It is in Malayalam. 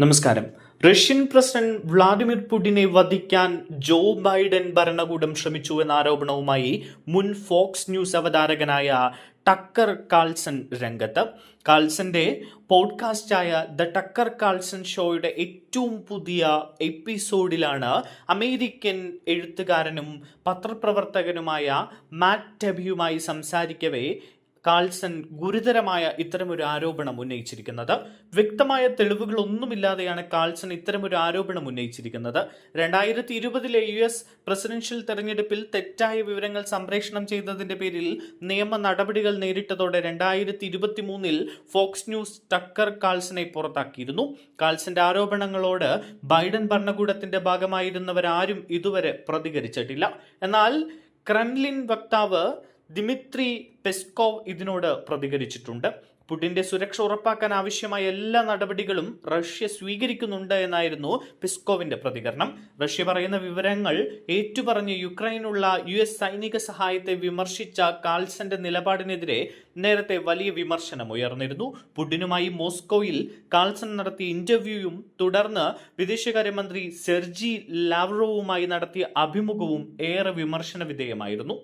നമസ്കാരം. റഷ്യൻ പ്രസിഡന്റ് വ്ളാഡിമിർ പുടിനെ വധിക്കാൻ ജോ ബൈഡൻ ഭരണകൂടം ശ്രമിച്ചു എന്ന ആരോപണവുമായി മുൻ ഫോക്സ് ന്യൂസ് അവതാരകനായ ടക്കർ കാൾസൺ രംഗത്ത്. കാൾസന്റെ പോഡ്കാസ്റ്റായ ദ ടക്കർ കാൾസൺ ഷോയുടെ ഏറ്റവും പുതിയ എപ്പിസോഡിലാണ് അമേരിക്കൻ എഴുത്തുകാരനും പത്രപ്രവർത്തകനുമായ മാറ്റ് ടെബിയുമായി സംസാരിക്കവേ കാൾസൺ ഗുരുതരമായ ഇത്തരമൊരു ആരോപണം ഉന്നയിച്ചിരിക്കുന്നത്. വ്യക്തമായ തെളിവുകളൊന്നുമില്ലാതെയാണ് കാൾസൺ ഇത്തരമൊരു ആരോപണം ഉന്നയിച്ചിരിക്കുന്നത്. രണ്ടായിരത്തി ഇരുപതിലെ യു എസ് പ്രസിഡൻഷ്യൽ തെരഞ്ഞെടുപ്പിൽ തെറ്റായ വിവരങ്ങൾ സംപ്രേഷണം ചെയ്തതിന്റെ പേരിൽ നിയമ നടപടികൾ നേരിട്ടതോടെ രണ്ടായിരത്തി ഇരുപത്തി മൂന്നിൽ ഫോക്സ് ന്യൂസ് ടക്കർ കാൾസനെ പുറത്താക്കിയിരുന്നു. കാൾസന്റെ ആരോപണങ്ങളോട് ബൈഡൻ ഭരണകൂടത്തിന്റെ ഭാഗമായിരുന്നവരാരും ഇതുവരെ പ്രതികരിച്ചിട്ടില്ല. എന്നാൽ ക്രംലിൻ വക്താവ് ദിമിത്രി പെസ്കോവ് ഇതിനോട് പ്രതികരിച്ചിട്ടുണ്ട്. പുടിന്റെ സുരക്ഷ ഉറപ്പാക്കാൻ ആവശ്യമായ എല്ലാ നടപടികളും റഷ്യ സ്വീകരിക്കുന്നുണ്ട് എന്നായിരുന്നു പെസ്കോവിന്റെ പ്രതികരണം. റഷ്യ പറയുന്ന വിവരങ്ങൾ ഏറ്റുപറഞ്ഞ് യുക്രൈനുള്ള യു എസ് സൈനിക സഹായത്തെ വിമർശിച്ച കാൾസന്റെ നിലപാടിനെതിരെ നേരത്തെ വലിയ വിമർശനം ഉയർന്നിരുന്നു. പുടിനുമായി മോസ്കോയിൽ കാൾസൺ നടത്തിയ ഇന്റർവ്യൂയും തുടർന്ന് വിദേശകാര്യമന്ത്രി സെർജി ലാവ്റോവുമായി നടത്തിയ അഭിമുഖവും ഏറെ വിമർശന വിധേയമായിരുന്നു.